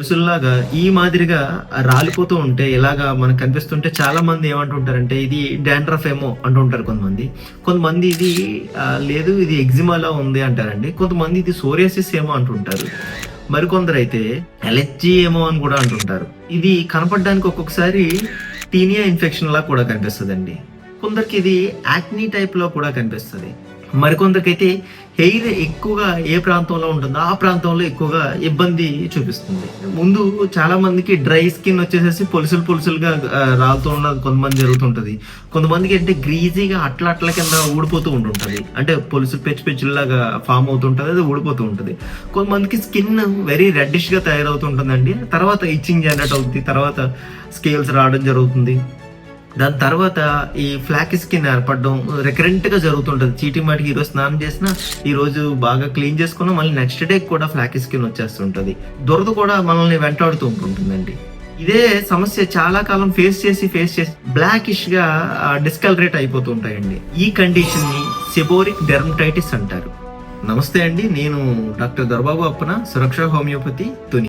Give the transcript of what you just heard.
పులుసుల్లాగా ఈ మాదిరిగా రాలిపోతూ ఉంటే ఇలాగా మనకు కనిపిస్తుంటే చాలా మంది ఏమంటుంటారంటే ఇది డాండ్రఫ్ ఏమో అంటుంటారు కొంతమంది. కొంతమంది ఇది లేదు ఇది ఎగ్జిమాలా ఉంది అంటారండి. కొంతమంది ఇది సోరియాసిస్ ఏమో అంటుంటారు. మరికొందరు అయితే ఎలర్జీ ఏమో అని కూడా అంటుంటారు. ఇది కనపడడానికి ఒక్కొక్కసారి టీనియా ఇన్ఫెక్షన్ లా కూడా కనిపిస్తుంది అండి కొందరికి ఇది యాక్నీ టైప్లో కూడా కనిపిస్తుంది. మరికొందరికైతే హెయిర్ ఎక్కువగా ఏ ప్రాంతంలో ఉంటుందో ఆ ప్రాంతంలో ఎక్కువగా ఇబ్బంది చూపిస్తుంది. ముందు చాలా మందికి డ్రై స్కిన్ వచ్చేసేసి పొలుసులు పొలుసులుగా రాలుతూ ఉన్నది. కొంతమంది జరుగుతుంటుంది. కొంతమందికి అంటే గ్రీజీగా అట్ల అట్ల కింద ఊడిపోతూ ఉంటుంటుంది. అంటే పొలుసులు పెచ్చు పెచ్చులాగా ఫామ్ అవుతుంటుంది అది ఊడిపోతూ ఉంటుంది. కొంతమందికి స్కిన్ వెరీ రెడ్డిష్గా తయారవుతుంటుందండి. తర్వాత ఇచ్చింగ్ జనరేట్ అవుతుంది తర్వాత స్కేల్స్ రావడం జరుగుతుంది. దాని తర్వాత ఈ ఫ్లాక్ స్కిన్ ఏర్పడడం రికరెంట్గా జరుగుతుంటది. చీటి మాటికి ఈరోజు స్నానం చేసినా ఈ రోజు బాగా క్లీన్ చేసుకున్నా మళ్ళీ నెక్స్ట్ డే కూడా ఫ్లాక్ స్కిన్ వచ్చేస్తుంటది. దురద కూడా మనల్ని వెంటాడుతూ ఉంటుంటుందండి. ఇదే సమస్య చాలా కాలం ఫేస్ చేసి ఫేస్ చేసి బ్లాకిష్గా డిస్కలరేట్ అయిపోతూ ఉంటాయండి. ఈ కండిషన్ని సెబోరిక్ డెర్మటైటిస్ అంటారు. నమస్తే అండి నేను డాక్టర్ దొరబాబు అప్పన సురక్ష హోమియోపతి తుని.